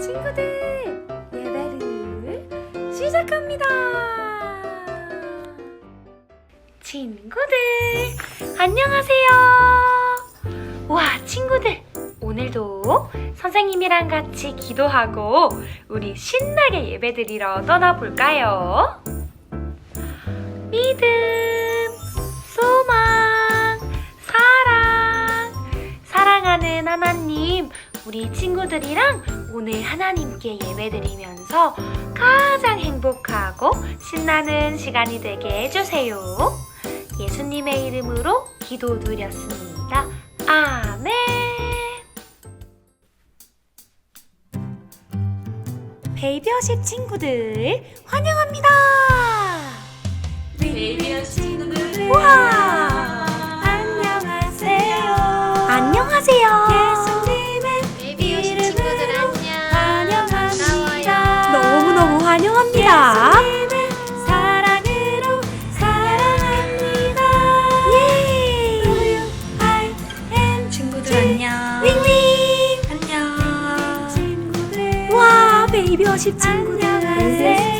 친구들 예배를 시작합니다. 친구들 안녕하세요. 와 친구들 오늘도 선생님이랑 같이 기도하고 우리 신나게 예배드리러 떠나볼까요? 믿음, 사랑하는 하나님, 우리 친구들이랑 오늘 하나님께 예배드리면서 가장 행복하고 신나는 시간이 되게 해주세요. 예수님의 이름으로 기도드렸습니다. 아멘. 베이비어십 친구들 환영합니다. 10친구들. 안녕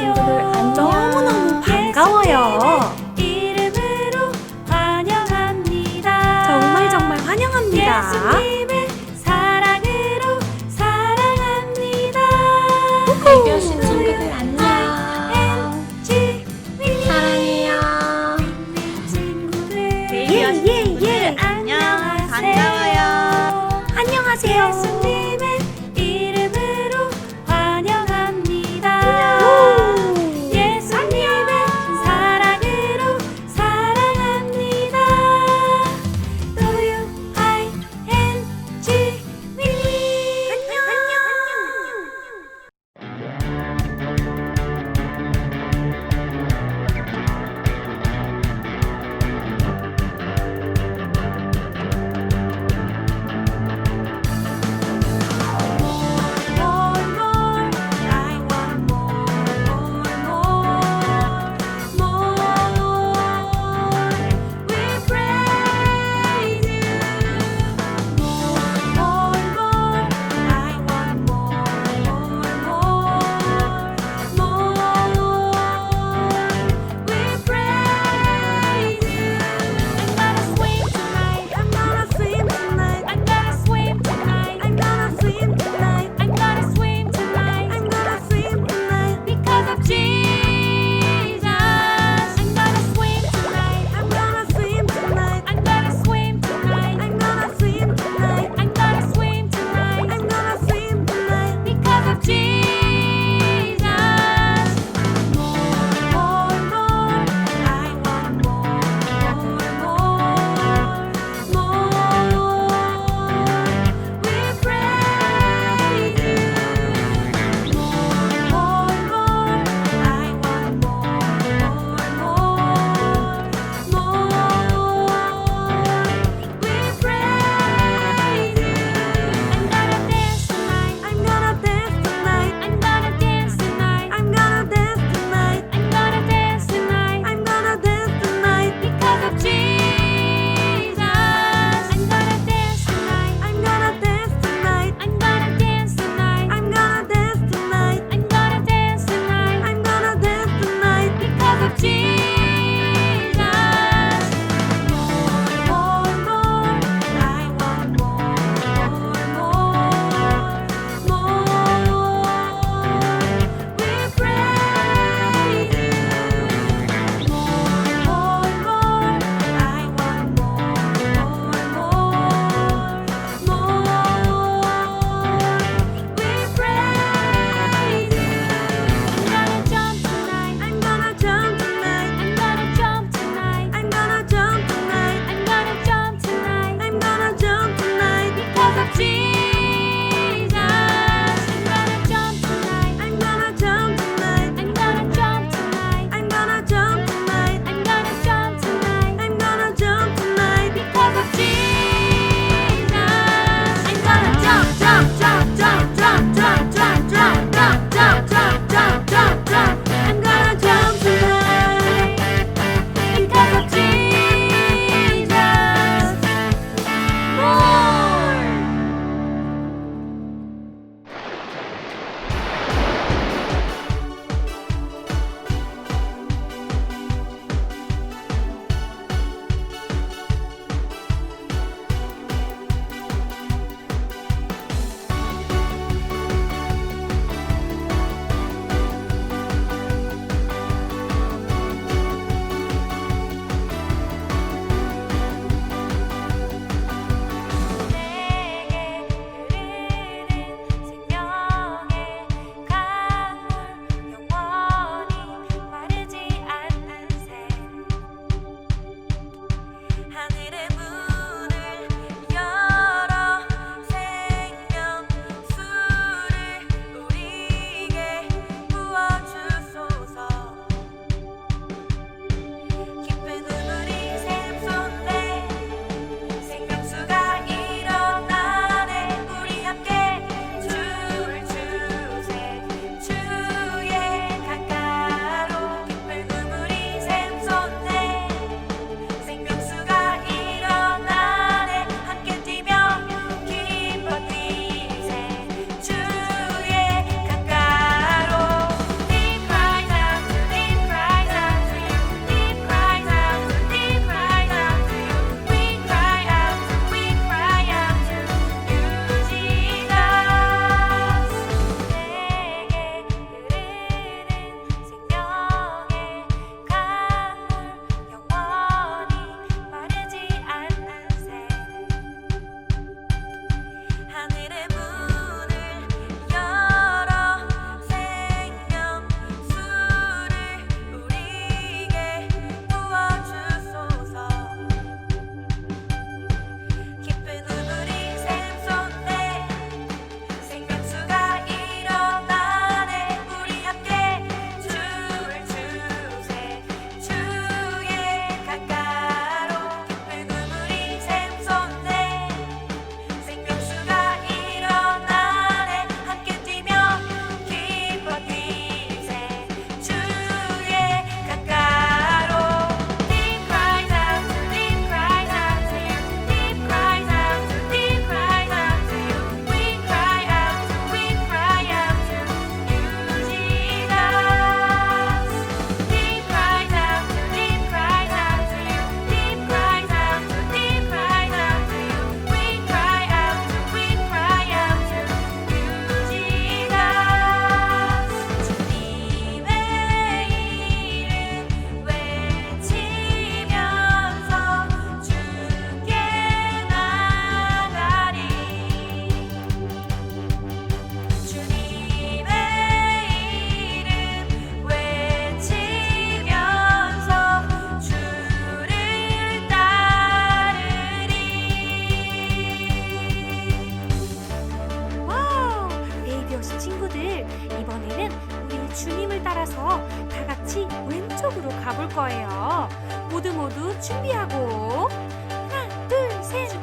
따라서 다 같이 왼쪽으로 가볼 거예요. 모두 모두 준비하고 하나, 둘, 셋.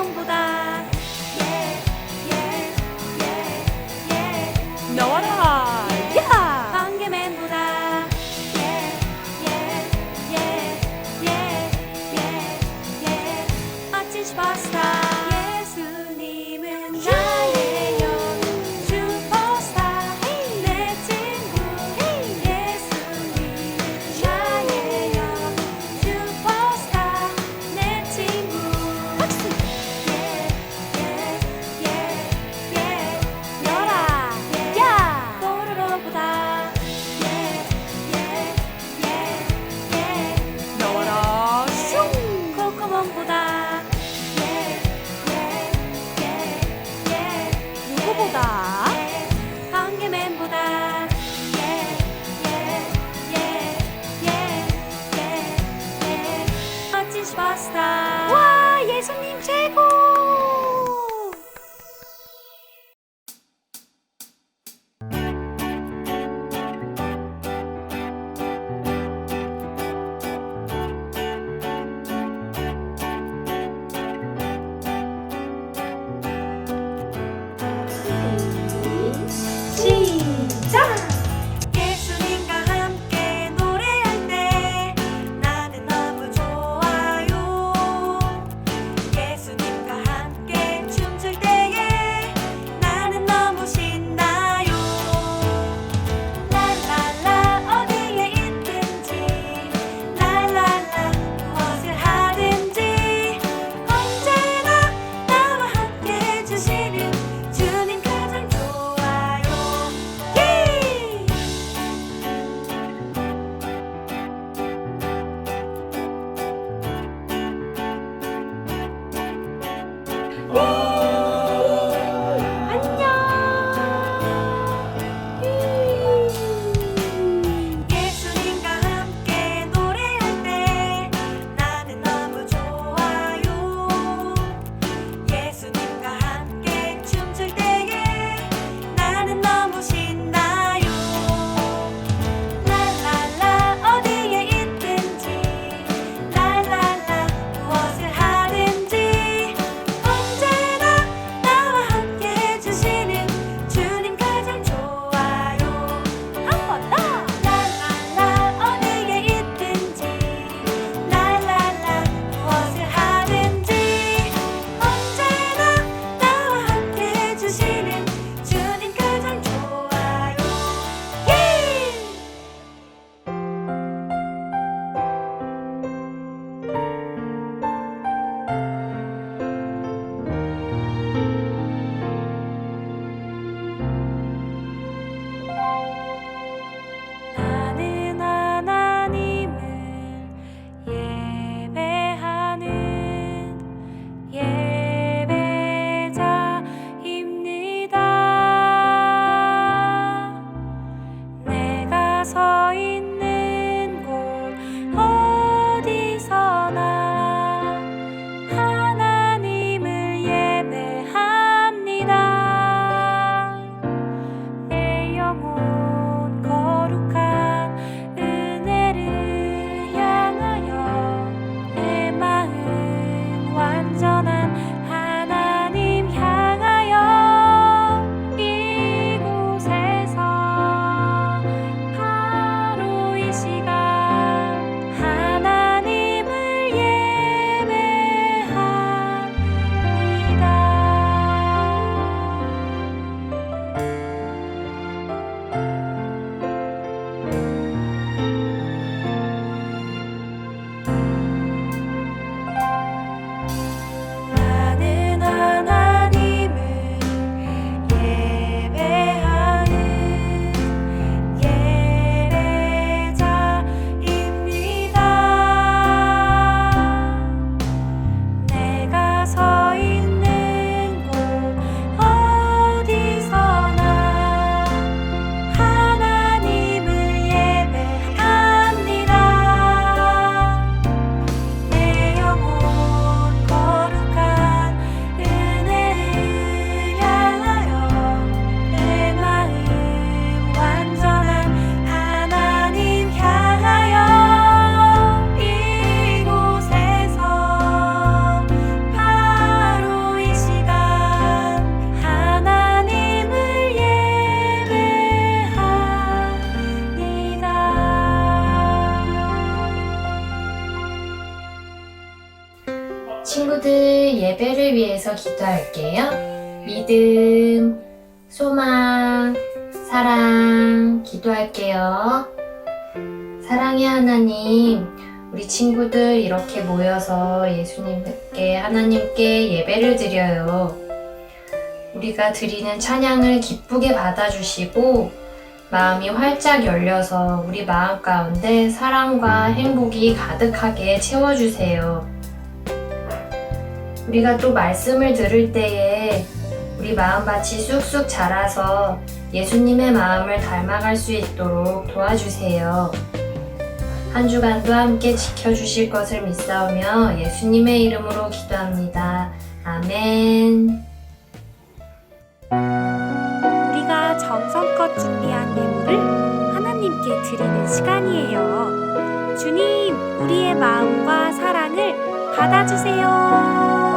처음보다. nos bastar. 이렇게 모여서 예수님께, 하나님께 예배를 드려요. 우리가 드리는 찬양을 기쁘게 받아주시고, 마음이 활짝 열려서 우리 마음 가운데 사랑과 행복이 가득하게 채워주세요. 우리가 또 말씀을 들을 때에 우리 마음밭이 쑥쑥 자라서 예수님의 마음을 닮아갈 수 있도록 도와주세요. 한 주간도 함께 지켜주실 것을 믿사오며 예수님의 이름으로 기도합니다. 아멘. 우리가 정성껏 준비한 예물을 하나님께 드리는 시간이에요. 주님, 우리의 마음과 사랑을 받아주세요.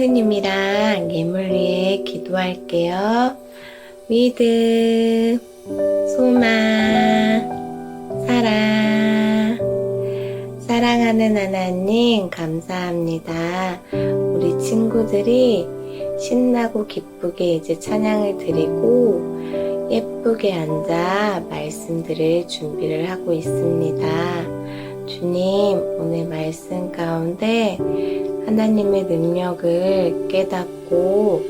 선생님이랑 예물 위해 기도할게요. 믿음, 소망, 사랑. 사랑하는 하나님, 감사합니다. 우리 친구들이 신나고 기쁘게 이제 찬양을 드리고 예쁘게 앉아 말씀들을 준비를 하고 있습니다. 주님, 오늘 말씀 가운데 하나님의 능력을 깨닫고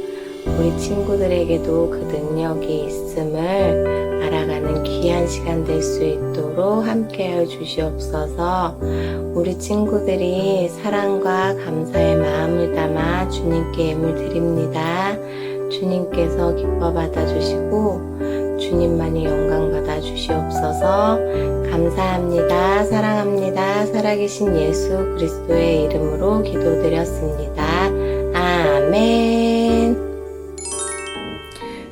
우리 친구들에게도 그 능력이 있음을 알아가는 귀한 시간 될 수 있도록 함께하여 주시옵소서. 우리 친구들이 사랑과 감사의 마음을 담아 주님께 예물 드립니다. 주님께서 기뻐 받아주시고 주님만이 영광 받아 주시옵소서. 감사합니다. 사랑합니다. 살아계신 예수 그리스도의 이름으로 기도드렸습니다. 아멘.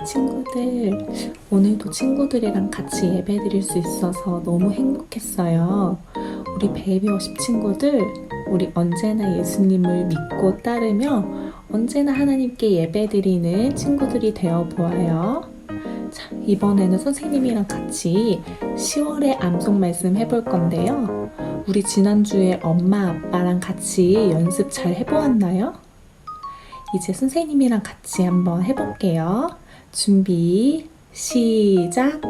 친구들, 오늘도 친구들이랑 같이 예배 드릴 수 있어서 너무 행복했어요. 우리 베이비워십 친구들, 우리 언제나 예수님을 믿고 따르며 언제나 하나님께 예배 드리는 친구들이 되어 보아요. 자, 이번에는 선생님이랑 같이 10월의 암송 말씀 해볼 건데요. 우리 지난주에 엄마, 아빠랑 같이 연습 잘 해보았나요? 이제 선생님이랑 같이 한번 해볼게요. 준비, 시작!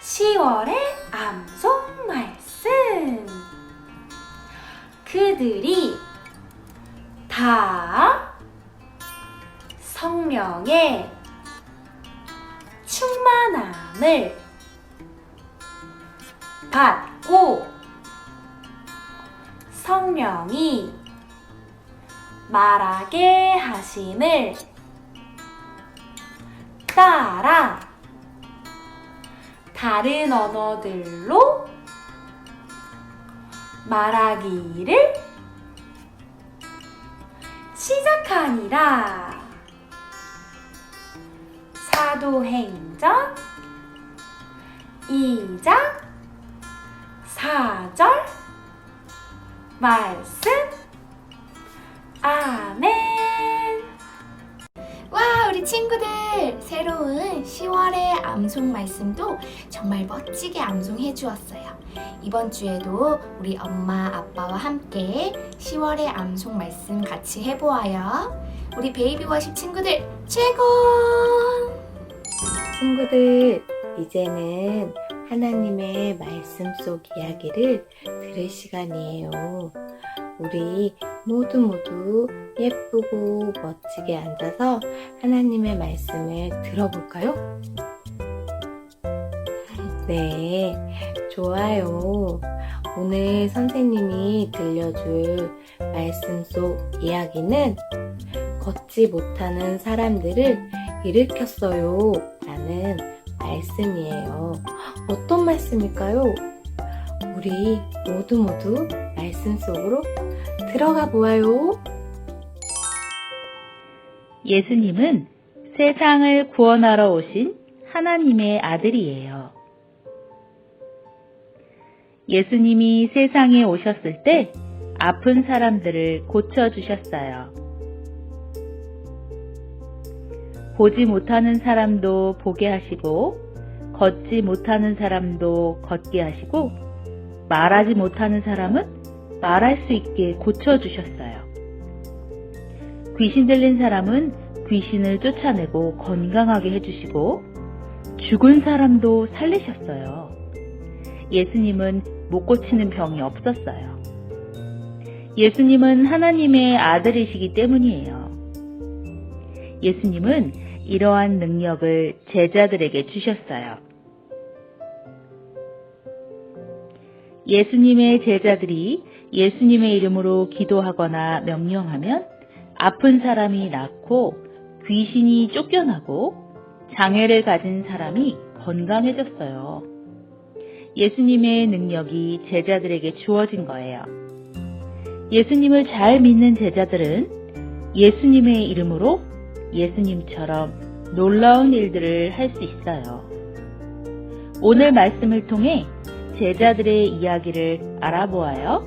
10월의 암송 말씀. 그들이 다 성령의 충만함을 받고 성령이 말하게 하심을 따라 다른 언어들로 말하기를 시작하니라. 사도행전 2장 4절 말씀 아멘. 와, 우리 친구들! 새로운 10월의 암송 말씀도 정말 멋지게 암송해 주었어요. 이번 주에도 우리 엄마, 아빠와 함께 10월의 암송 말씀 같이 해보아요. 우리 베이비 워십 친구들 최고! 친구들, 이제는 하나님의 말씀 속 이야기를 들을 시간이에요. 우리 모두 모두 예쁘고 멋지게 앉아서 하나님의 말씀을 들어볼까요? 네, 좋아요. 오늘 선생님이 들려줄 말씀 속 이야기는 걷지 못하는 사람들을 일으켰어요. 라는 말씀이에요. 어떤 말씀일까요? 우리 모두 모두 말씀 속으로 들어가 보아요. 예수님은 세상을 구원하러 오신 하나님의 아들이에요. 예수님이 세상에 오셨을 때 아픈 사람들을 고쳐주셨어요. 보지 못하는 사람도 보게 하시고, 걷지 못하는 사람도 걷게 하시고, 말하지 못하는 사람은 말할 수 있게 고쳐주셨어요. 귀신 들린 사람은 귀신을 쫓아내고 건강하게 해주시고, 죽은 사람도 살리셨어요. 예수님은 못 고치는 병이 없었어요. 예수님은 하나님의 아들이시기 때문이에요. 예수님은 이러한 능력을 제자들에게 주셨어요. 예수님의 제자들이 예수님의 이름으로 기도하거나 명령하면 아픈 사람이 낫고 귀신이 쫓겨나고 장애를 가진 사람이 건강해졌어요. 예수님의 능력이 제자들에게 주어진 거예요. 예수님을 잘 믿는 제자들은 예수님의 이름으로 예수님처럼 놀라운 일들을 할 수 있어요. 오늘 말씀을 통해 제자들의 이야기를 알아보아요.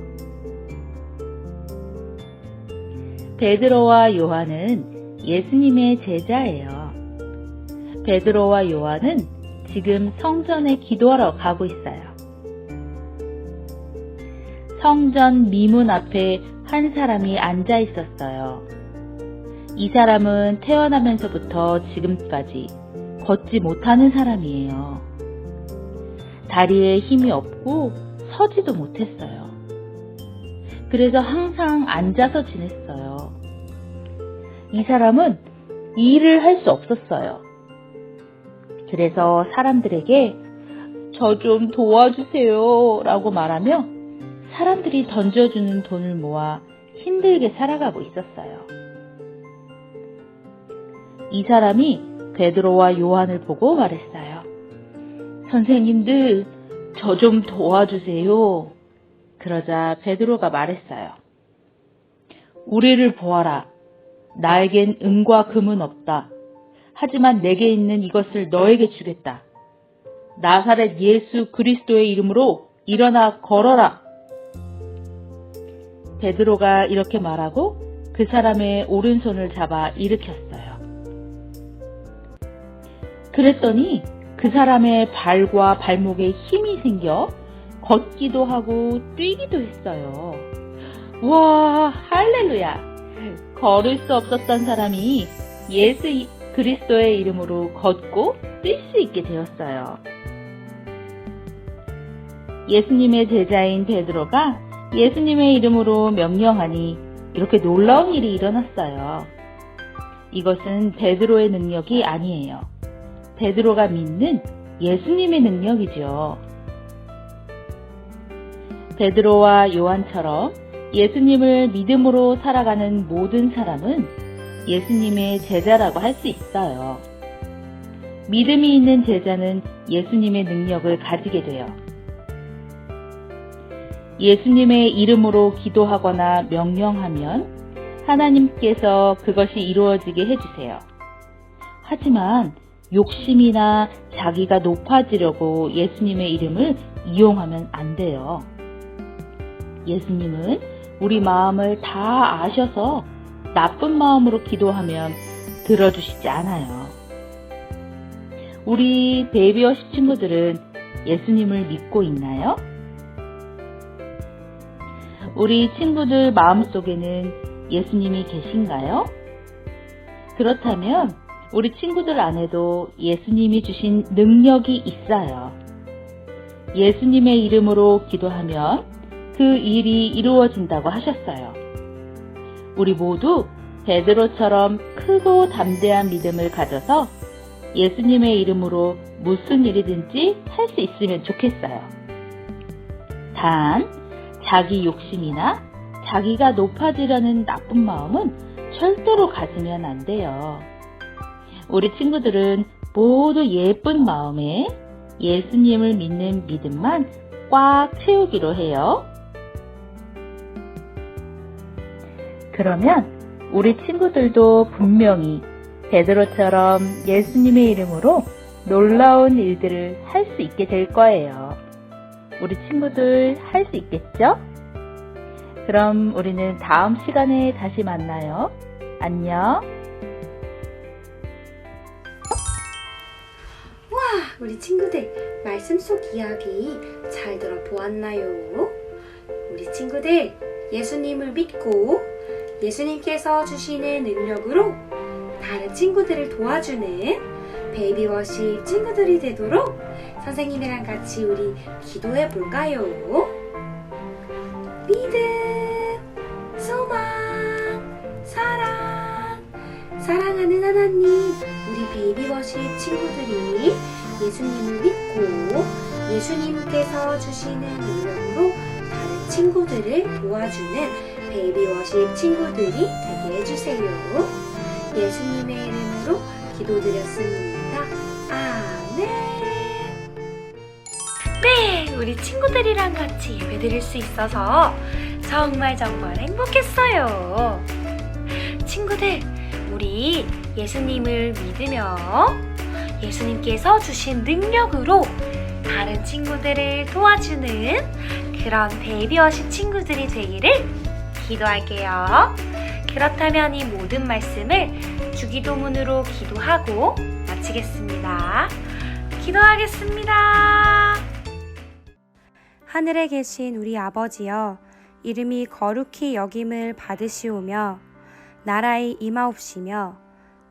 베드로와 요한은 예수님의 제자예요. 베드로와 요한은 지금 성전에 기도하러 가고 있어요. 성전 미문 앞에 한 사람이 앉아 있었어요. 이 사람은 태어나면서부터 지금까지 걷지 못하는 사람이에요. 다리에 힘이 없고 서지도 못했어요. 그래서 항상 앉아서 지냈어요. 이 사람은 일을 할 수 없었어요. 그래서 사람들에게 저 좀 도와주세요 라고 말하며 사람들이 던져주는 돈을 모아 힘들게 살아가고 있었어요. 이 사람이 베드로와 요한을 보고 말했어요. 선생님들, 저 좀 도와주세요. 그러자 베드로가 말했어요. 우리를 보아라. 나에겐 은과 금은 없다. 하지만 내게 있는 이것을 너에게 주겠다. 나사렛 예수 그리스도의 이름으로 일어나 걸어라. 베드로가 이렇게 말하고 그 사람의 오른손을 잡아 일으켰어요. 그랬더니 그 사람의 발과 발목에 힘이 생겨 걷기도 하고 뛰기도 했어요. 와, 할렐루야! 걸을 수 없었던 사람이 예수 그리스도의 이름으로 걷고 뛸 수 있게 되었어요. 예수님의 제자인 베드로가 예수님의 이름으로 명령하니 이렇게 놀라운 일이 일어났어요. 이것은 베드로의 능력이 아니에요. 베드로가 믿는 예수님의 능력이죠. 베드로와 요한처럼 예수님을 믿음으로 살아가는 모든 사람은 예수님의 제자라고 할 수 있어요. 믿음이 있는 제자는 예수님의 능력을 가지게 돼요. 예수님의 이름으로 기도하거나 명령하면 하나님께서 그것이 이루어지게 해주세요. 하지만 욕심이나 자기가 높아지려고 예수님의 이름을 이용하면 안 돼요. 예수님은 우리 마음을 다 아셔서 나쁜 마음으로 기도하면 들어주시지 않아요. 우리 베이비워십 친구들은 예수님을 믿고 있나요? 우리 친구들 마음속에는 예수님이 계신가요? 그렇다면 우리 친구들 안에도 예수님이 주신 능력이 있어요. 예수님의 이름으로 기도하면 그 일이 이루어진다고 하셨어요. 우리 모두 베드로처럼 크고 담대한 믿음을 가져서 예수님의 이름으로 무슨 일이든지 할 수 있으면 좋겠어요. 단, 자기 욕심이나 자기가 높아지려는 나쁜 마음은 절대로 가지면 안 돼요. 우리 친구들은 모두 예쁜 마음에 예수님을 믿는 믿음만 꽉 채우기로 해요. 그러면 우리 친구들도 분명히 베드로처럼 예수님의 이름으로 놀라운 일들을 할 수 있게 될 거예요. 우리 친구들 할 수 있겠죠? 그럼 우리는 다음 시간에 다시 만나요. 안녕. 우리 친구들 말씀 속 이야기 잘 들어보았나요? 우리 친구들 예수님을 믿고 예수님께서 주시는 능력으로 다른 친구들을 도와주는 베이비워십 친구들이 되도록 선생님이랑 같이 우리 기도해 볼까요? 믿음, 소망, 사랑, 사랑하는 하나님, 우리 베이비워십 친구들이 예수님을 믿고 예수님께서 주시는 능력으로 다른 친구들을 도와주는 베이비워십 친구들이 되게 해주세요. 예수님의 이름으로 기도드렸습니다. 아멘. 네, 우리 친구들이랑 같이 예배드릴 수 있어서 정말 정말 행복했어요. 친구들, 우리 예수님을 믿으며 예수님께서 주신 능력으로 다른 친구들을 도와주는 그런 베이비워십 친구들이 되기를 기도할게요. 그렇다면 이 모든 말씀을 주기도문으로 기도하고 마치겠습니다. 기도하겠습니다. 하늘에 계신 우리 아버지여, 이름이 거룩히 여김을 받으시오며, 나라의 임하옵시며,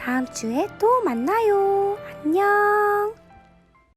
다음 주에 또 만나요. 안녕.